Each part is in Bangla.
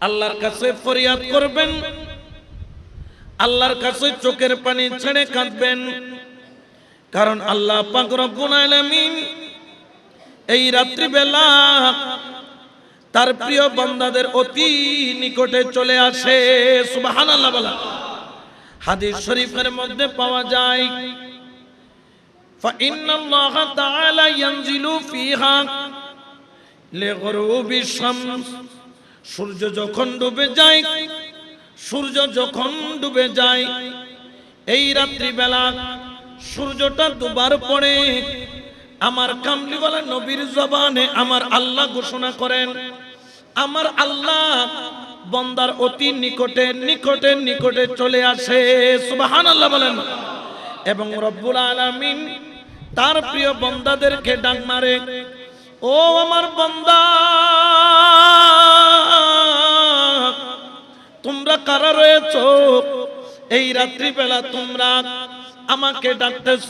আল্লাহর কাছে ফরিয়াদ করবেন আল্লাহর কাছে চোখের পানি ছেড়ে কাঁদবেন কারণ আল্লাহ পাক রব্বুল আলামিন এই রাত্রিবেলা তার প্রিয় বান্দাদের অতি নিকটে চলে আসে সুবহানাল্লাহ বলা হাদিস শরীফের মধ্যে পাওয়া যায় فإن الله تعالى ينزل فيها لغروب الشمس সূর্য যখন ডুবে যায়, সূর্য যখন ডুবে যায়, এই রাত্রিবেলা সূর্যটা দুবার পড়ে আমার কামলিওয়ালা নবীর জবানে আমার আল্লাহ ঘোষণা করেন, আমার আল্লাহ বন্দার অতি নিকটে নিকটে নিকটে চলে আসে। সুবাহান আল্লাহ বলেন। এবং রব্বুল আলামিন তার প্রিয় বন্দাদেরকে ডাক মারে, ও আমার বন্দা তোমরা কারা রয়েছো? এই রাত্রিবেলা তোমরা আমাকে ডাকতেছ।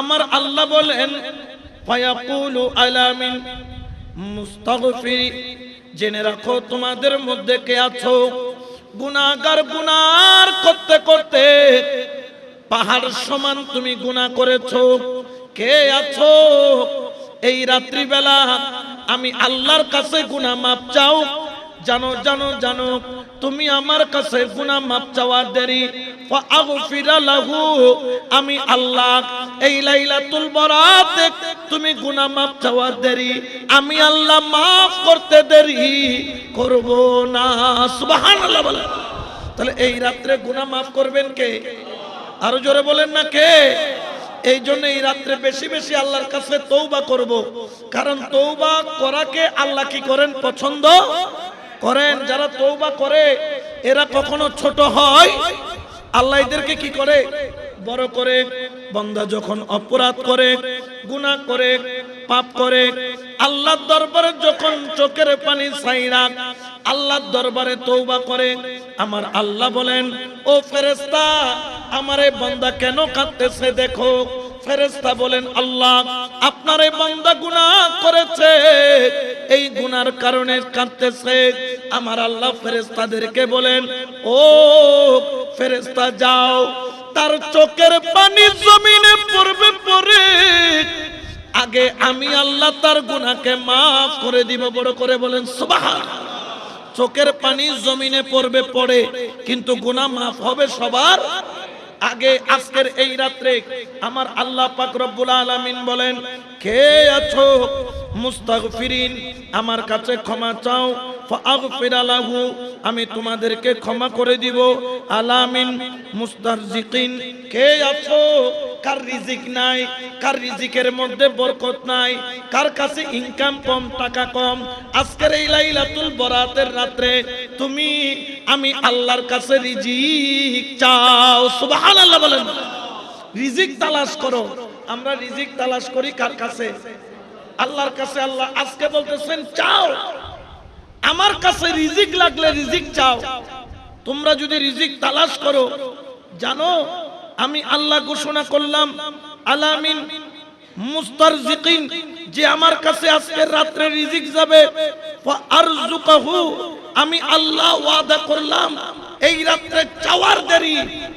আমার আল্লাহ বলেন জেনে রাখো তোমাদের মধ্যে কে আছো? গুনাহগার গুনার করতে করতে পাহাড় সমান তুমি গুনাহ করেছ। কে আছো? এই রাত্রিবেলা আমি আল্লাহর কাছে গুনাহ মাপ চাও। জানো জানো জানো, তুমি আমার কাছে গুনাহ মাপ চাওয়ার দেরি। আমি আল্লাহ, এই লাইলাতুল বরাতে তুমি গুনাহ মাপ চাওয়ার দেরি। আমি আল্লাহ মাফ করতে দেরি করব না, সুবহানাল্লাহ তাহলে এই রাত্রে গুনাহ মাফ করবেন কে? আরও জোরে বলেন না কে? এই জন্য এই রাত্রে বেশি বেশি আল্লাহর কাছে তৌবা করব। কারণ তৌবা করাকে আল্লাহ কি করেন? পছন্দ করেন, যারা তৌবা করে, এরা কখনো ছোট হয়। আল্লাহ এদেরকে কি করে? বড় করে, বন্দা যখন অপরাধ করে, গুনাহ করে, পাপ করে, আল্লাহর দরবারে যখন চোখের পানি ছাইরা আল্লাহর দরবারে তৌবা করে, আমার আল্লাহ বলেন, ও ফেরেশতা, আমারে বান্দা কেন কাঁদতেছে দেখো? ফেরেশতা বলেন, আল্লাহ, আপনার এই বান্দা গুনাহ করেছে। এই গুনার কারণে কাঁদতেছে। আমার আল্লাহ ফেরেশতাদেরকে বলেন, ও ফেরেশতা যাও, তার চোখের পানি জমিনে পড়বে পরে। আগে আমি আল্লাহ তার গুনাহকে মাফ করে দিব। বড় করে বলেন সুবহান চোখের পানি জমিনে পড়বে পড়ে কিন্তু গুনাহ মাফ হবে সবার আগে আজকের এই রাত্রে আমার আল্লাহ পাক রব্বুল আলামিন বলেন, কে আছো? মুস্তাগফিরিন, আমার কাছে ক্ষমা চাও। ফাগফির লাহু, আমি তোমাদেরকে ক্ষমা করে দিব। আলামিন, মুস্তারজিকিন, কে আছো? কার রিজিক নাই, কার রিজিকের মধ্যে বরকত নাই, কার কাছে ইনকাম কম, টাকা কম। আজকের এই লাইলাতুল বরাতের রাত্রে তুমি, আমি আল্লাহর কাছে রিজিক চাও। সুবহানাল্লাহ বলেন। রিজিক তালাশ করো। আমরা রিজিক তালাশ করি কার কাছে? আল্লাহর কাছে আল্লাহ আজকে বলতেছেন, চাও। আমার কাছে রিজিক লাগলে রিজিক চাও। তোমরা যদি রিজিক তালাশ করো, জানো আমি আল্লাহ ঘোষণা করলাম, আলামিন মুস্তারজিকিন, যে আমার কাছে আজকের রাত্রে রিজিক যাবে আরজুকাহু আমি আল্লাহ ওয়াদা করলাম, এই রাত্রে চাওয়ার দেরি,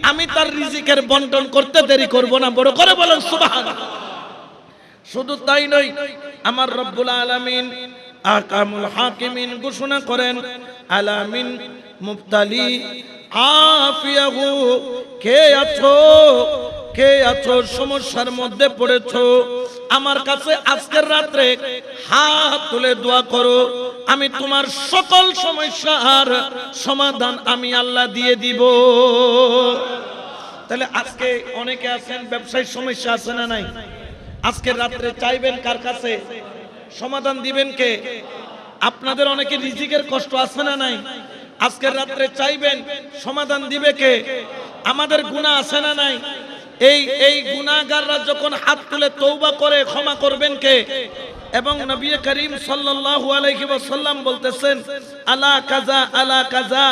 আমি তার রিজিকের বন্টন করতে দেরি করব না, বড় করে বলেন শুধু তাই নয়, আমার রব্বুল আলামিন আকামুল হাকিমিন ঘোষণা করেন, আলামিন মুফতালি আফিয়াহু, কে আছো? কে আছো? সমস্যার মধ্যে পড়েছো? আমার কাছে আজকের রাত্রে হাত তুলে দোয়া করো। আমি তোমার সকল সমস্যার সমাধান আমি আল্লাহ দিয়ে দিব। তাহলে আজকে অনেকে আছেন ব্যবসায়িক সমস্যা আছে না নাই? আজকের রাত্রে চাইবেন কার কাছে? সমাধান দিবেন কে? আপনাদের অনেকে রিজিকের কষ্ট আছে না নাই? আজকের রাত্রে চাইবেন, সমাধান দিবে কে? আমাদের গুণা আছে না নাই? এই এই গুণাগাররা যখন হাত তুলে তৌবা করে, ক্ষমা করবেন কে? এবং নবী করিম সাল্লাল্লাহু আলাইহি ওয়াসাল্লাম বলতেছেন, আলা কাজা আলা কাজা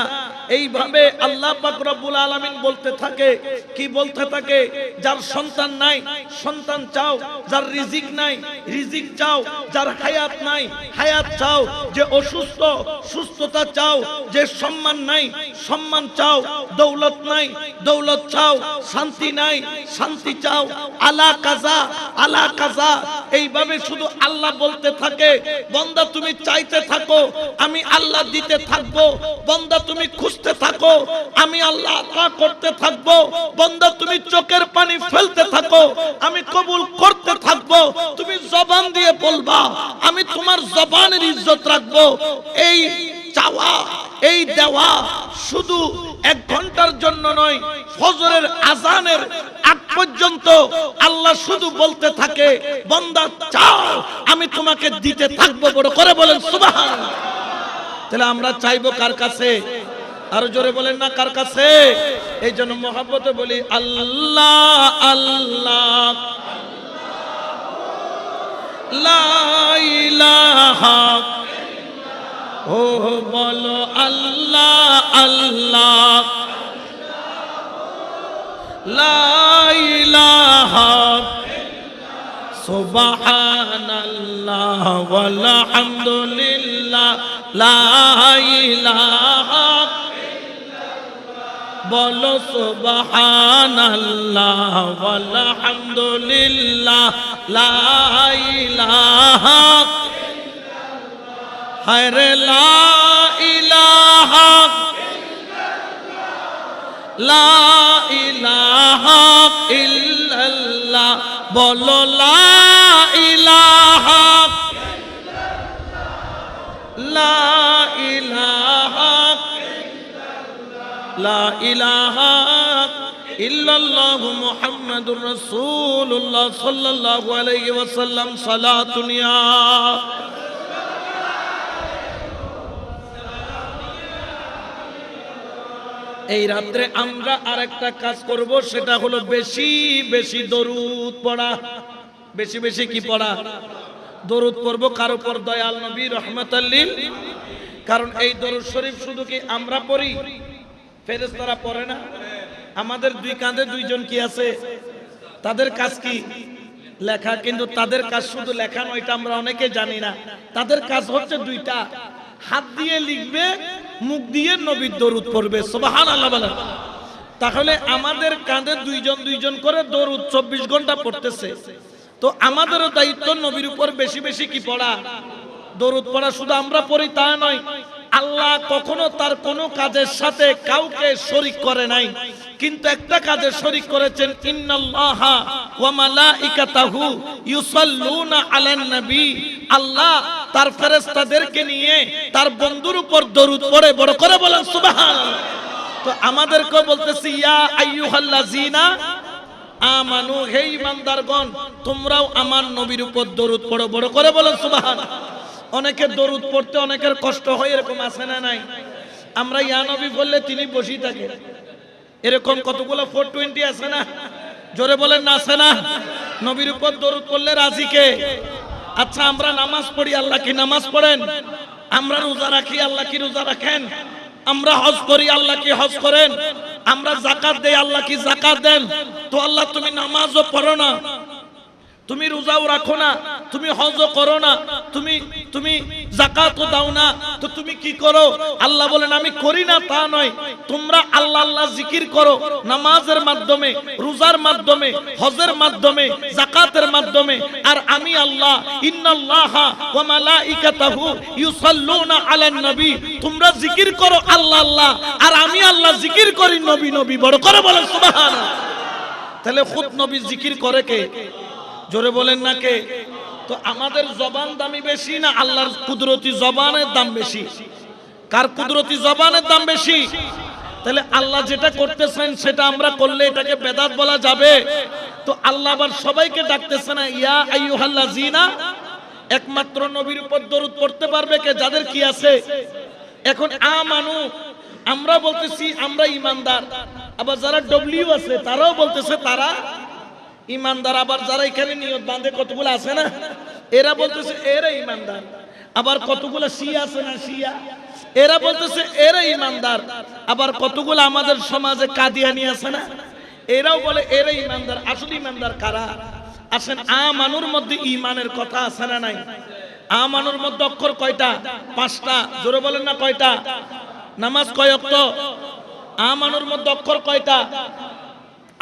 এইভাবে আল্লাহ পাক আলামিন বলতে থাকে। কি বলতে থাকে? যার সন্তান নাই, সন্তান চাও, যার রিজিক নাই, রিজিক চাও, যার হায়াত নাই, হায়াত চাও, যে অসুস্থ, সুস্থতা চাও, যে সম্মান নাই, সম্মান চাও, দৌলত নাই, দৌলত চাও, শান্তি নাই, শান্তি চাও, আলা কাজা আলা কাজা। এইভাবে শুধু আল্লাহ বলতে থাকে। বন্দা তুমি চাইতে থাকো, আমি আল্লাহ দিতে থাকব। বন্দা তুমি খুঁজতে থাকো, আমি আল্লাহ আতা করতে থাকব। বন্দা তুমি চোখের পানি ফেলতে থাকো, আমি কবুল করতে থাকব। তুমি জবান দিয়ে বলবা, আমি তোমার জবানের ইজ্জত রাখব। এই চাওয়া, এই দেওয়া শুধু এক ঘণ্টার জন্য নয়, ফজরের আজানের আগ পর্যন্ত আল্লাহ শুধু বলতে থাকে, বন্দা, চাও, আমি তোমাকে দিতে থাকব। বড় করে বলেন সুবাহান তাহলে আমরা চাইব কার কাছে? আরও জোরে বলেন না কার কাছে? এই জন্য মহাব্বতে বলি, আল্লাহ আল্লাহ। ও বলো, আল্লাহ আল্লাহ। লাইলাহ সুবহানাল্লাহ ওয়াল হামদুলিল্লাহ। লা ইলাহা। বলো সুবহানাল্লাহ ওয়াল হামদুলিল্লাহ লা ইলাহা হায়রে লা ইলাহা লা ইলাহা ইল্লাল্লাহ। বলো লা ইলাহা লা এই রাত্রে আমরা আরেকটা কাজ করব, সেটা হলো বেশি বেশি দরুদ পড়া। বেশি বেশি কি পড়া? দরুদ পড়ব কার উপর দয়াল নবী, রহমতাল্লিল। কারণ এই দরুদ শরীফ শুধু কি আমরা পড়ি? ফেরেশতারা পড়ে না? আমাদের দুই কাঁধে দুইজন কি আছে? তাদের কাজ কি? লেখা, কিন্তু তাদের কাজ শুধু লেখা নয়, এটা আমরা অনেকে জানি না। তাদের কাজ হচ্ছে দুইটা। হাত দিয়ে লিখবে, মুখ দিয়ে নবীর দরুদ পড়বে। সুবহান আল্লাহ তাহলে আমাদের কাঁধে দুইজন দুইজন করে দরুদ চব্বিশ ঘণ্টা পড়তেছে। তো আমাদেরও দায়িত্ব নবীর উপর বেশি বেশি কি পড়া? দরুদ পড়া শুধু আমরা পড়ি তা নয়। আল্লাহ কখনো তার কোনো কাজের সাথে কাউকে শরিক করে নাই। কিন্তু একটা কাজে শরিক করেছেন, ইন্নাল্লাহা ওয়া মালাইকাতাহু ইউসাল্লুনা আলান নবী। আল্লাহ তার ফেরেশতাদেরকে নিয়ে তার বন্ধুর উপর দরুদ পড়ে, বড় করে বলেন, সুবহানাল্লাহ। তো আমাদেরকে বলতেছি, ইয়া আইয়ুহাল্লাযিনা আমানু হে ইমানদারগণ তোমরাও আমার নবীর উপর দরুদ পড়ো, বড় করে বলেন সুবহান অনেকের দরুদ পড়তে অনেকের কষ্ট হয়, এরকম আছে না নাই? আমরা ইয়া নবী বললে তিনি বসেই থাকে। এরকম কতগুলো ফোর টোয়েন্টি আছে না? জোরে বলেন না আছে না? নবীর উপর দরুদ পড়লে রাজি কে? আচ্ছা আমরা নামাজ পড়ি, আল্লাহ কি নামাজ পড়েন? আমরা রোজা রাখি, আল্লাহ কি রোজা রাখেন? আমরা হজ করি, আল্লাহ কি হজ করেন? আমরা জাকাত দেই, আল্লাহ কি জাকাত দেন? তো আল্লাহ তুমি নামাজও পড়ো না। তুমি রোজাও রাখো না, তুমি হজও করো না, তুমি তুমি জাকাতও দাও না, তো তুমি কি করো? আল্লাহ বলেন, আমি করি না তা নয়, তোমরা আল্লাহ আল্লাহ জিকির করো, নামাজের মাধ্যমে, রোজার মাধ্যমে, হজের মাধ্যমে জাকাতের মাধ্যমে, আর আমি আল্লাহ, ইন্নাল্লাহা ওয়া মালাইকাতাহু ইউসাল্লুনা আলান নবী, তোমরা জিকির করো আল্লাহ আল্লাহ, আর আমি আল্লাহ জিকির করি নবী নবী, বড় করে বলেন সুবহানাল্লাহ। তাহলে খুদ নবী জিকির করে কে? জোরে বলেন না কে? তো আমাদের জবান দামি বেশি না আল্লাহর কুদরতি জবানের দাম বেশি? কার কুদরতি জবানের দাম বেশি? তাহলে আল্লাহ যেটা করতেছেন সেটা আমরা করলে এটাকে বেদাত বলা যাবে। তো আল্লাহ আবার সবাইকে ডাকতেছে না, ইয়া আইয়ুহাল্লাহ জিনা একমাত্র নবীর উপর দরুদ পড়তে পারবে কে? যাদের কি আছে? এখন আমানু, আমরা বলতেছি আমরা ইমানদার। আবার যারা ডব্লিউ আছে, তারাও বলতেছে তারা ইমানদার আবার যারা এখানে নিয়ত বাঁধে, কতগুলো আছে না? এরা বলতেছে, এরা ইমানদার। আবার কতগুলো শিয়া আছে না শিয়া? এরা বলতেছে, এরা ইমানদার। আবার কতগুলো আমাদের সমাজে কাদিয়ানি আছে না? এরাও বলে, এরা ইমানদার। আসলে ইমানদার কারা? আসেন, আমানুর মধ্যে ইমানের কথা আছে না নাই? আমানুর মধ্যে অক্ষর কয়টা? পাঁচটা। জোরে বলেন না কয়টা? নামাজ কয় অক্ত? আমানুর মধ্যে অক্ষর কয়টা?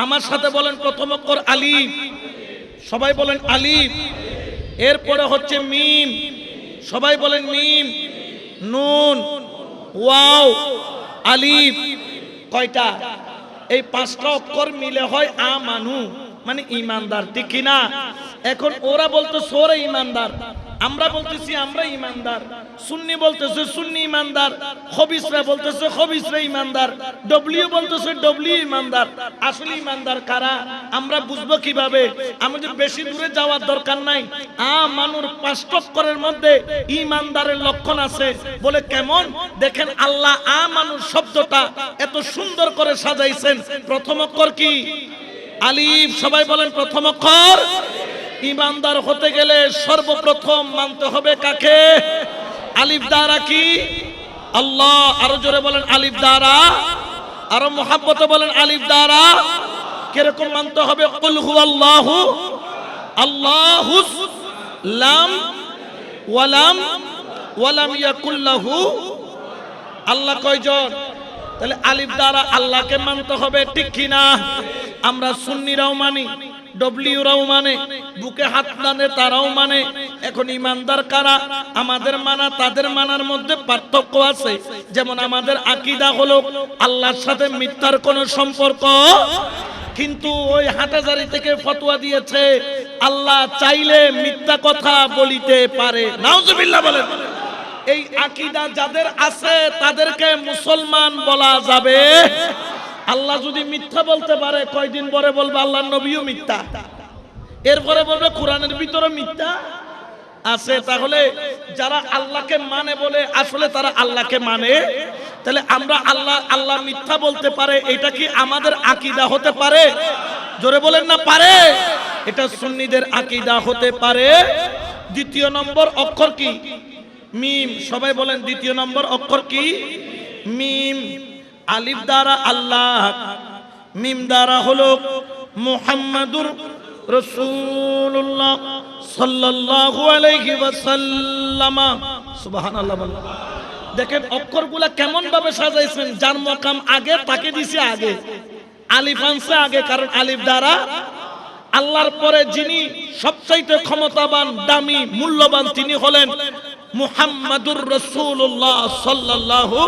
আমার সাথে বলেন প্রথম অক্ষর আলিফ। সবাই বলেন আলিফ। এরপরে হচ্ছে মিম। সবাই বলেন মিম। নুন। ওয়াও। আলিফ। কয়টা? এই পাঁচটা অক্ষর মিলে হয় আমানু মানে ইমানদার, ঠিক কিনা এখন ওরা বলতো সোরে ইমানদার। আমরা বলতেছি আমরা ইমানদার। সুন্নি বলতেছে, সুন্নি ইমানদার। খবিসরা বলতেছে, খবিসরা ইমানদার। ডব্লিউ বলতেছে ডব্লিউ ইমানদার। আসলে ইমানদার কারা? আমরা বুঝব কীভাবে? আমাদের বেশি দূরে যাওয়ার দরকার নাই। আ মানুর পাঁচ টক্করের মধ্যে ইমানদারের লক্ষণ আছে। বলে কেমন? দেখেন আল্লাহ আ মানুষ শব্দটা এত সুন্দর করে সাজাইছেন। প্রথম অক্ষর কি? আলিফ। সবাই বলেন প্রথম অক্ষর। ইমানদার হতে গেলে সর্বপ্রথম মানতে হবে কাকে? আলিফ দ্বারা কি? আল্লাহ আরও জোরে বলেন, আলিফ দ্বারা। আরও মোহাব্বতে বলেন, আলিফ দ্বারা। কীরকম মানতে হবে? কুল হু আল্লাহু আল্লাহু লাম ওয়ালাম ওয়ালাম ইয়াকুল্লাহু আল্লাহ কয়জন? তাহলে আলিফ দ্বারা আল্লাহকে মানতে হবে, ঠিক কিনা? আমরা সুন্নিরাও মানি। ডব্লিউরাও মানে বুকে হাত টানে তারাও মানে। এখন ইমানদার কারা? আমাদের মানা, তাদের মানার মধ্যে পার্থক্য আছে। যেমন আমাদের আকিদা হলো আল্লাহর সাথে মিথ্যার কোনো সম্পর্ক। কিন্তু ওই হাটাজারি থেকে ফতোয়া দিয়েছে, আল্লাহ চাইলে মিথ্যা কথা বলিতে পারে। নাউজুবিল্লাহ বলেন। এই আকিদা যাদের আছে, তাদেরকে মুসলমান বলা যাবে। আল্লাহ যদি মিথ্যা বলতে পারে, কয়দিন পরে বলবে আল্লাহ নবীও মিথ্যা। এরপরে বলবে কোরআনের ভিতরে মিথ্যা আছে। তাহলে যারা আল্লাহকে মানে বলে, আসলে তারা আল্লাহকে মানে। তাহলে আমরা আল্লাহ আল্লাহ মিথ্যা বলতে পারে, এটা কি আমাদের আকিদা হতে পারে? জোরে বলেন না, পারে। এটা সুন্নিদের আকিদা হতে পারে। দ্বিতীয় নম্বর অক্ষর কি? মিম। সবাই বলেন, দ্বিতীয় নম্বর অক্ষর কি? মিম। আলিফ দ্বারা আল্লাহ, মিম দ্বারা হলো মুহাম্মাদুর রাসূলুল্লাহ সাল্লাল্লাহু আলাইহি ওয়াসাল্লাম সুবহানাল্লাহ। দেখেন, অক্ষরগুলা কেমন ভাবে সাজাইছেন, যার মকাম আগে, তাকে দিছে আগে আলিফ আনছে আগে, কারণ আলিফ দ্বারা আল্লাহর পরে যিনি সবচাইতে ক্ষমতাবান, দামি, মূল্যবান তিনি হলেন মুহাম্মাদুর রাসূলুল্লাহ সাল্লাল্লাহু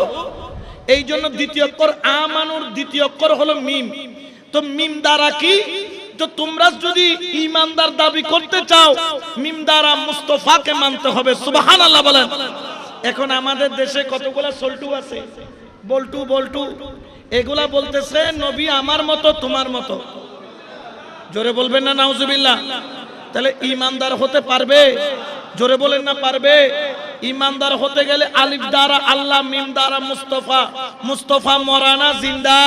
এই জন্য দ্বিতীয় অক্ষর আমানুর দ্বিতীয় অক্ষর হলো মিম। তো মিম দ্বারা কি? তো তোমরা যদি ইমানদার দাবি করতে চাও, মিম দ্বারা মুস্তফাকে মানতে হবে। সুবহানাল্লাহ বলেন। এখন আমাদের দেশে কতগুলো সল্টু আছে? বল্টু বল্টু। এগুলা বলতেছে, নবী আমার মতো, তোমার মতো। জোরে বলবেন না, নাউজুবিল্লাহ। তাহলে ইমানদার হতে পারবে? জোরে বলেন না, পারবে? ইমানদার হতে গেলে আলিফ দ্বারা, আল্লাহ মিম দ্বারা মুস্তফা। মুস্তফা মরানা জিন্দা।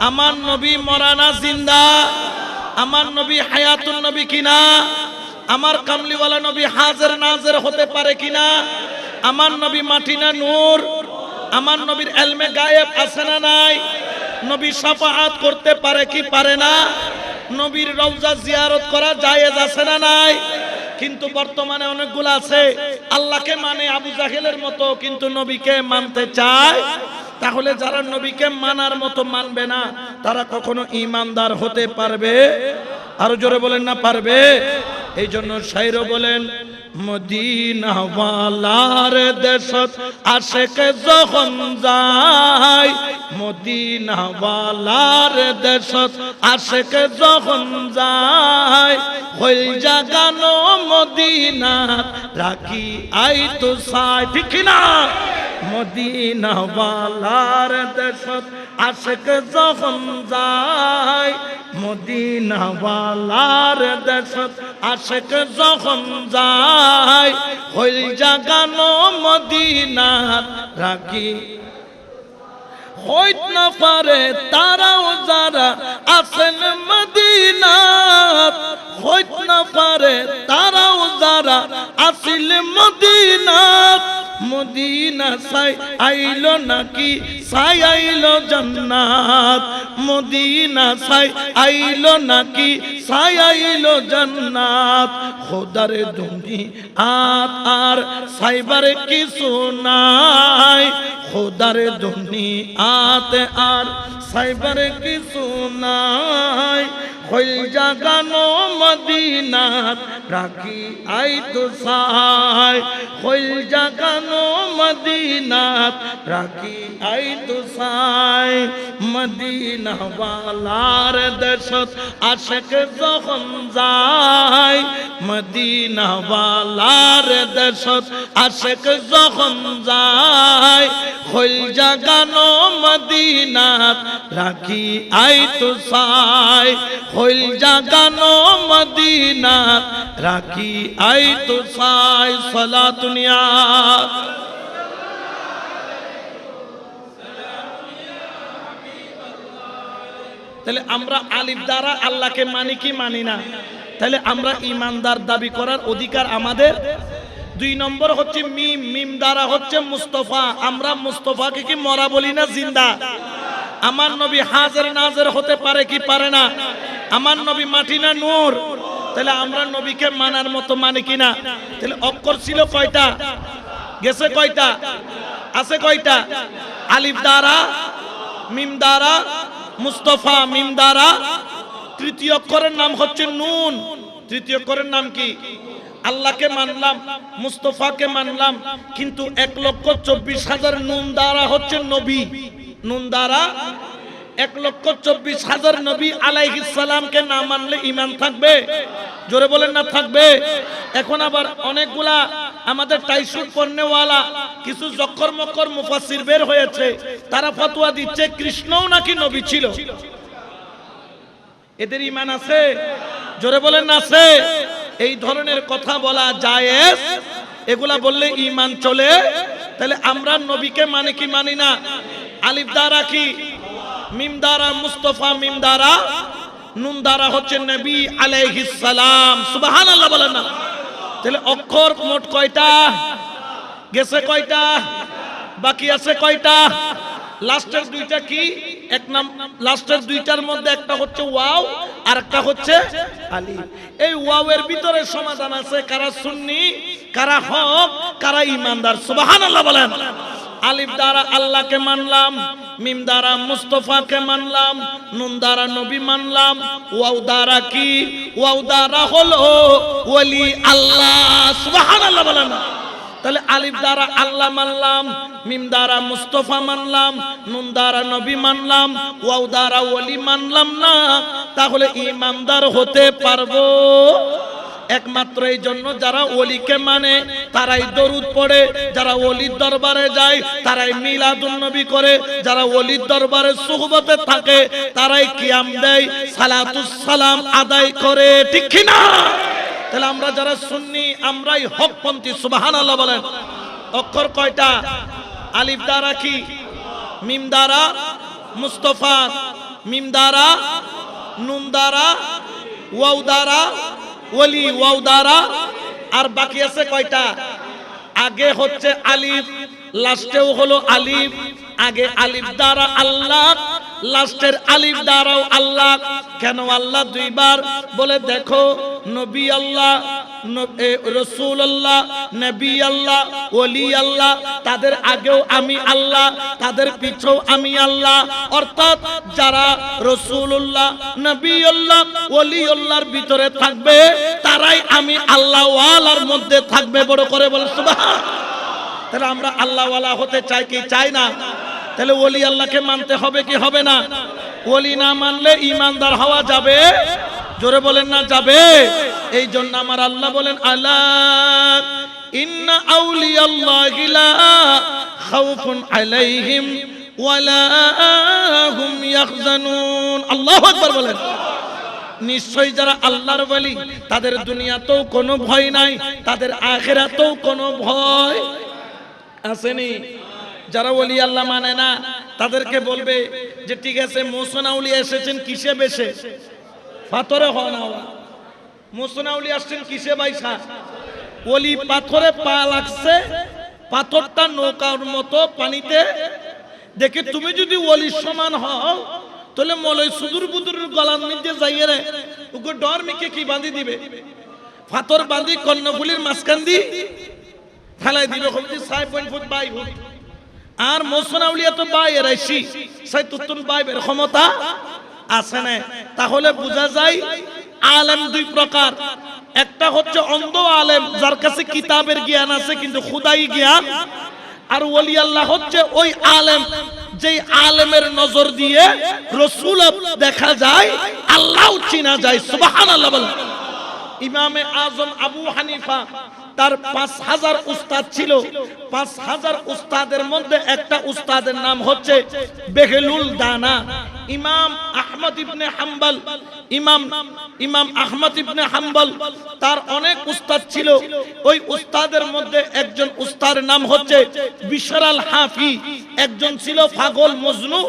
আমার নবী মরানা জিন্দা। আমার নবী হায়াতুল নবী কিনা? আমার কামলিওয়ালা নবী হাজের নাজের হতে পারে কিনা? আমার নবী মাটিনা নূর? আমার নবীর এলমে গায়েব আছে না নাই? নবী সাফাহাত করতে পারে কি পারে না? নবীর রওজা জিয়ারত করা জায়েজ আছে না নাই? কিন্তু বর্তমানে অনেকগুলো আছে। আল্লাহকে মানে আবু জাহেলের মতো, কিন্তু নবীকে মানতে চায়। তাহলে যারা নবীকে মানার মতো মানবে না, তারা কখনো ইমানদার হতে পারবে? আরও জোরে বলেন না, পারবে? এই জন্য সাইরও বলেন মদিনাওয়ালার দেশত আশেকে যখন যায়, মদিনাওয়ালার দেশত আশেকে যখন যায় হই জাগানো মদিনা রাখি আই তো সাই ঠিক না মদিনাওয়ালার দেশত আশেক যখন যায় মদিনাওয়ালার দেশত আশেক যখন যায় হইল জাগানো মদিনা রাখি হইত না পারে, তারাও যারা আছেন মদিনাত, হইত না পারে, তারাও যারা আসিল মদিনাত। মদিনা সাই আইলো নাকি? সাই আইলো জান্নাত। মদিনা সাই আইলো নাকি? সাই আইলো জান্নাত। খোদার দুঙ্গি আত আর সাইবার কিছু নাই। খোদার দুঙ্গি আত আর সাইবার কিছু নাই। হইল জাগানো মদিনাত রাখি আই তো সাই হইল জাগানো মদিনাত রাখি আই তো সাই মদিনা ওয়ালার দেশত আশেক যখন যায় মদিনা ওয়ালার দেশত আশেক যখন যায় হইল জাগানো মদিনাত রাখি আই তো সাই হইল জাগানো মদিনাত রাখি আই তো সাই সলা দুনিয়া তাহলে আমরা আলিফ দ্বারা আল্লাহকে মানি কি মানি না? তাহলে আমরা ইমানদার দাবি করার অধিকার আমাদের? দুই নম্বর হচ্ছে মিম মিম দ্বারা হচ্ছে মুস্তফা। আমরা মুস্তফাকে কি মরা বলি না জিন্দা? আমার নবী হাজের নাজের হতে পারে কি পারে না? আমার নবী মাটি না নূর? তাহলে আমরা নবীকে মানার মতো মানে কিনা তাহলে অক্ষর ছিল কয়টা? গেছে কয়টা? আছে কয়টা? আলিফ দ্বারা, মিম দ্বারা, মুস্তফা মিম দ্বারা। তৃতীয় অক্ষরের নাম হচ্ছে নুন। তৃতীয় অক্ষরের নাম কি? আল্লাহকে মানলাম, মুস্তফাকে মানলাম, কিন্তু এক লক্ষ চব্বিশ হাজার নুন দ্বারা হচ্ছে নবী। নুন দ্বারা এক লক্ষ চব্বিশ হাজার নবী আলাইহিসালামকে না মানলে ইমান থাকবে? জোরে বলেন না, থাকবে। এখন আবার অনেকগুলা আমাদের টাইসুট পণ্যওয়ালা কিছু জক্কর মক্কর মুফাসির বের হয়েছে, তারা ফতোয়া দিচ্ছে, কৃষ্ণও নাকি নবী ছিল? এদের ইমান আছে? জোরে বলেন, আছে। এই ধরনের কথা বলা যায় এগুলা বললে ইমান চলে? তাহলে আমরা নবীকে মানে কি, মানি না? আলিফ দ্বারা কি? মিম দ্বারা মুস্তফা, মিম দ্বারা নুন দ্বারা হচ্ছে নবী আলাইহিস সালাম। সুবহানাল্লাহ বলেন না। তাহলে অক্ষর মোট কয়টা? গেছে কয়টা? বাকি আছে কয়টা? লাস্টের দুইটা কি? এক নাম, লাস্টের দুইটার মধ্যে একটা হচ্ছে ওয়াও আর একটা হচ্ছে আলিফ। এই ওয়াও এর ভিতরে সমাধান আছে কারা সুন্নি, কারা হক, কারা ইমানদার। সুবহানাল্লাহ বলেন। আলিফ দ্বারা আল্লাহকে মানলাম, মিম দ্বারা মুস্তফাকে মানলাম, নুন দ্বারা নবী মানলাম, ওয়াও দ্বারা কি? ওয়াও দ্বারা হলো ওলি আল্লাহ, সুবহানাল্লাহ বলেন। তাহলে আলিফ দ্বারা আল্লাহ মানলাম, মিম দ্বারা মুস্তফা মানলাম, নুন দ্বারা নবী মানলাম, ওয়াও দ্বারা ওলি মানলাম না। তাহলে ইমানদার হতে পারব? একমাত্র এই জন্য যারা ওলিকে মানে তারাই দরুদ পড়ে। যারা ওলির দরবারে যায়, তারাই মিলাদুন নবী করে। যারা ওলির দরবারে সুহবতে থাকে, তারাই কিয়াম দেয়, সালাতুস সালাম আদায় করে। ঠিক না? তাহলে আমরা যারা সুন্নি, আমরাই হকপন্থী সুবাহান আল্লাহ বলেন। অক্ষর কয়টা? আলিফ দ্বারা কি? মিম দ্বারা? মুস্তফা? মিম দ্বারা? নুন দ্বারা? ওয়াও দ্বারা? ওলি ওয়াও দ্বারা আর বাকি আছে কয়টা? আগে হচ্ছে আলিফ, লাস্টেও হলো আলিফ, আগে আলিফ দ্বারা আল্লাহ লাস্টের আলিফ দ্বারাও আল্লাহ। কেন আল্লাহ দুইবার বলে, দেখো, নবী আল্লাহ রসুল আল্লাহ, নবী আল্লাহ, ওলি আল্লাহ, তাদের আগেও আমি আল্লাহ, তাদের পিছেও আমি আল্লাহ। অর্থাৎ যারা রসুল্লাহ নবী আল্লাহ, ওলি আল্লাহর ভিতরে থাকবে, তারাই আমি আল্লাহ ওয়ালার মধ্যে থাকবে, বড় করে বলে তাহলে আমরা আল্লাহওয়ালা হতে চাই কি চাই না? তাহলে ওলি আল্লাহকে মানতে হবে কি হবে না? ওলি না মানলে ইমানদার হওয়া যাবে? জোরে বলেন না, যাবে। এই জন্য আমার আল্লাহ বলেন আল্লাহ ইন্না আউলিয়াল্লাহি লা খাউফুন আলাইহিম ওয়ালা হুম ইয়াহজানুন। আল্লাহু আকবার বলেন। নিশ্চয়ই যারা আল্লাহর বলি তাদের দুনিয়াতেও কোনো ভয় নাই, তাদের আখেরাতেও কোনো ভয় আসেনি। যারা ওলি আল্লাহ মানে না, তাদেরকে বলবে যে, ঠিক আছে, মোসনাউলি এসেছেন, কিসে বেশে? পাথরে হওয়া মোসনাউলি আসছেন কিসে বাইসা? ওলি পাথরে পা লাগছে, পাথরটা নৌকার মতো পানিতে। দেখে তুমি যদি ওলির সমান হও, তাহলে মলয় সুদূর বুদুর গলার মধ্যে যাইয়ে রে ওকে ডর মিকে কি বাঁধি দিবে? ফাতর বাঁধি কর্ণফুলির মাঝখান দি ফেলাই দিবে। Foot by foot. আর মোসনাউলিয়া তো বাই এরাইছি। সাই তুতুন বাই বের ক্ষমতা আছে না। তাহলে বোঝা যায় আলেম দুই প্রকার। একটা হচ্ছে অন্ধ আলেম, যার কাছে কিতাবের জ্ঞান আছে, কিন্তু খুদাই জ্ঞান। আর ওলি আল্লাহ হচ্ছে ওই আলেম, যেই আলেমের নজর দিয়ে রসুল দেখা যায় আল্লাহ চিনা যায়। সুবাহান আল্লাহ ইমামে আজম আবু হানিফা, তার পাঁচ হাজার উস্তাদ ছিল। পাঁচ হাজার উস্তাদের মধ্যে একটা উস্তাদের নাম হচ্ছে বেহেলুল দানা। ইমাম আহমদ ইবনে হাম্বল, ইমাম ইমাম আহমদ ইবনে হাম্বল, তার অনেক উস্তাদ ছিল। ওই উস্তাদের মধ্যে একজন উস্তাদের নাম হচ্ছে বিশরাল হাফি। একজন ছিল পাগল মজনু,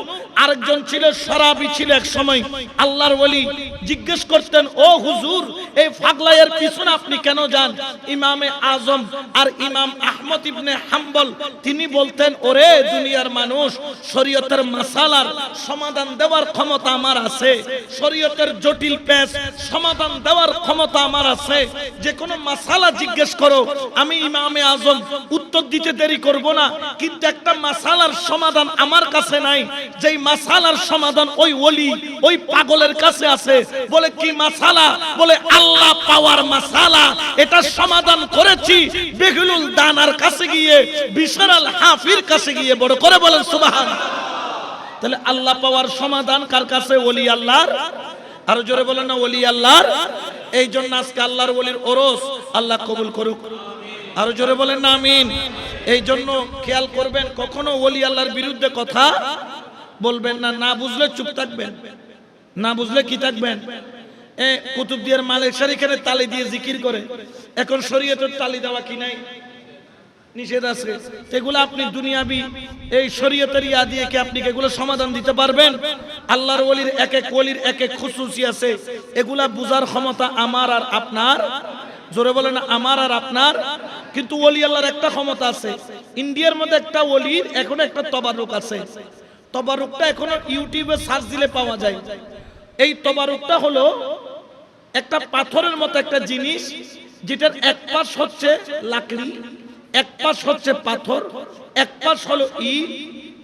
আরেকজন ছিল শরাবি ছিল এক সময়। আল্লাহর ওলি জিজ্ঞেস করতেন, ও হুজুর, এই পাগলাইয়ের পিছনে আপনি কেন যান? ইমামে আজম আর ইমাম আহমদ ইবনে হাম্বল, তিনি বলতেন, ওরে দুনিয়ার মানুষ, শরীয়তের মাসালার সমাধান দেওয়ার ক্ষমতা আমার আছে। শরীয়তের জটিল পেশ সমাধান দেওয়ার ক্ষমতা আমার আছে। যে কোনো মাসালা জিজ্ঞেস করো, আমি ইমামে আজম, উত্তর দিতে দেরি করব না, কিন্তু একটা মাসালার সমাধান আমার কাছে নাই। যেই মাসালার সমাধান ওই ওলি, ওই পাগলের কাছে আছে। বলে, কি মাসালা? বলে, আল্লাহ পাওয়ার মাসালা। এটা সমাধান করেছি বেগুলুল দানার কাছে গিয়ে, বিশাল হাফির কাছে গিয়ে। বড় করে বলেন সুবাহান তাহলে আল্লাহ পাওয়ার সমাধান কার কাছে? ওলি আল্লাহর। আরও জোরে বলেন না, ওলি আল্লাহর। এই জন্য আজকে আল্লাহর ওলির ওরস আল্লাহ কবুল করুক। আরও জোরে বলেন না, আমিন। এই জন্য খেয়াল করবেন, কখনো ওলি আল্লাহর বিরুদ্ধে কথা বলবেন না না বুঝলে চুপ থাকবেন। না বুঝলে কি থাকবেন? এ কুতুবদিয়ার মালেকশার এখানে তালি দিয়ে জিকির করে। এখন শরীয়তের তালি দেওয়া কি নাই? নিষেধ আছে। এগুলো আপনি দুনিয়াবি, এই শরীয়তের ইয়া দিয়ে কি আপনি এগুলো সমাধান দিতে পারবেন? আল্লাহর ওলির এক এক ওলির এক এক খুশুসি আছে। এগুলা বুঝার ক্ষমতা আমার আর আপনার। জোরে বলেন, আমার আর আপনার। কিন্তু ওলি আল্লাহর একটা ক্ষমতা আছে। ইন্ডিয়ার মধ্যে একটা ওলির এখনও একটা তবারুক আছে। তবারুকটা এখনও ইউটিউবে সার্চ দিলে পাওয়া যায়। এই তবারুকটা হলো একটা পাথরের মতো একটা জিনিস, যেটার এক পাশ হচ্ছে লাকড়ি এক পাশ হচ্ছে পাথর, এক পাশ হলো ই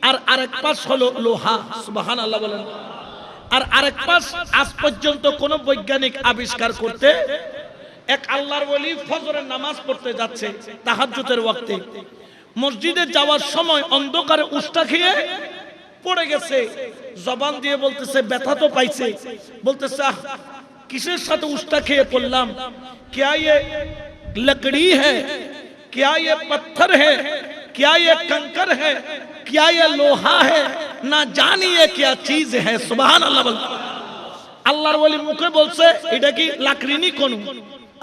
আর আরেক পাশ হলো লোহা। সুবাহান আল্লাহ বলেন। আর আরেক পাশ আজ পর্যন্ত কোনো বৈজ্ঞানিক আবিষ্কার করতে এক আল্লাহর বলি ফজরের নামাজ পড়তে যাচ্ছে তাহাজ্জুতের ওয়াক্তে। মসজিদে যাওয়ার সময় অন্ধকারে উষ্টা খেয়ে পড়ে গেছে। জবান দিয়ে বলতেছে, ব্যথা তো পাইছে। বলতেছে কিসের সাথে উষ্টা খেয়ে পড়লাম? কে লকড়ি হ্যাঁ क्या ये पत्थर है क्या ये कंकर है क्या ये लोहा है ना जानिए क्या चीज है सुबहान अल्लाह বল আল্লাহর ওলি মুখে বলছে এটা কি লাকড়ি নি কোন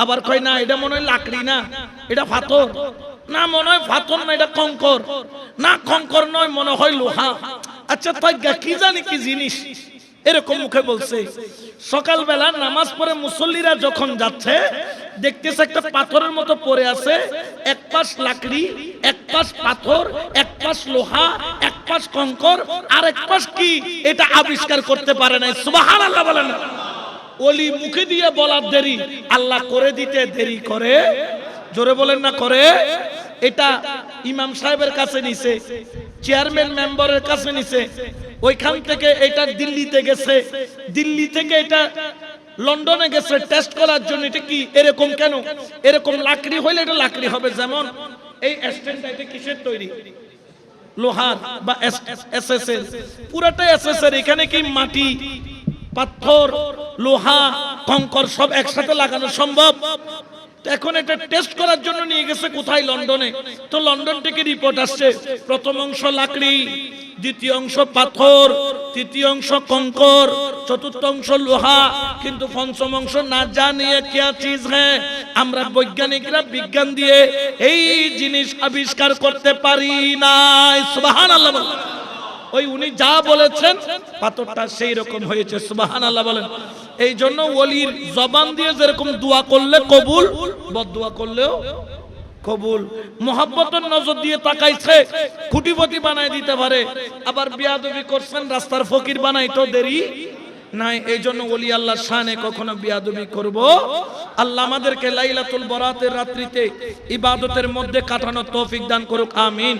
আবার কয় না এটা মনে হয় লাকড়ি না এটা পাথর না মনে হয় পাথর না এটা কঙ্কর না কঙ্কর নয় মনে হয় লোহা আচ্ছা তাই কি জানি কি জিনিস এরকম মুখে বলছে সকালবেলা নামাজ পড়ে মুসল্লিরা যখন যাচ্ছে দেখতেছে একটা পাথরের মতো পড়ে আছে এক পাশ লাকড়ি, এক পাশ পাথর, এক পাশ লোহা, এক পাশ কঙ্কর আর এক পাশ কি? এটা আবিষ্কার করতে পারে নাই। সুবাহান আল্লাহ বলেন। ওলি মুখে দিয়ে বলার দেরি। আল্লাহ করে দিতে দেরি করে। জোরে বলেন না, করে। এটা ইমাম সাহেবের কাছে নিছে, চেয়ারম্যান মেম্বারের কাছে নিছে। ওইখান থেকে এটা দিল্লিতে গেছে। দিল্লি থেকে এটা লন্ডনে গেছে টেস্ট করার জন্য, এটা কি এরকম কেন? এরকম লাকড়ি হইলে এটা লাকড়ি হবে যেমন এই স্ট্যান্ডটা এটা কিসের তৈরি? লোহার বা এসএসএল পুরাটাই এসএসএল এখানে কি মাটি, পাথর, লোহা কঙ্কর সব একসাথে লাগানো সম্ভব? এখন এটা টেস্ট করার জন্য নিয়ে গেছে কোথায়? লন্ডনে। তো লন্ডন থেকে রিপোর্ট আসছে, প্রথম অংশ লাকড়ি, দ্বিতীয় অংশ পাথর, তৃতীয় অংশ কঙ্কর, চতুর্থ অংশ লোহা, কিন্তু পঞ্চম অংশ না জানিয়ে কিয়া চিজ হ্যাঁ আমরা বৈজ্ঞানিকরা বিজ্ঞান দিয়ে এই জিনিস আবিষ্কার করতে পারি না সুবাহান আল্লাহ। ওই উনি যা বলেছেন, পাথরটা সেই রকম হয়েছে। সুবাহান আল্লাহ বলেন। এই জন্য ওলির জবান দিয়ে যেরকম দোয়া করলে কবুল বদ দোয়া করলেও কবুল। মোহাব্বতের নজর দিয়ে তাকাইছে, খুঁটিপতি বানাই দিতে পারে। আবার বিয়াদবি করছেন, রাস্তার ফকির বানাই তো দেরি নাই। এই জন্য ওলি আল্লাহ শানে কখনো বিয়াদবি করব। আল্লাহ আমাদেরকে লাইলাতুল বরাতের রাত্রিতে ইবাদতের মধ্যে কাটানোর তৌফিক দান করুক, আমিন।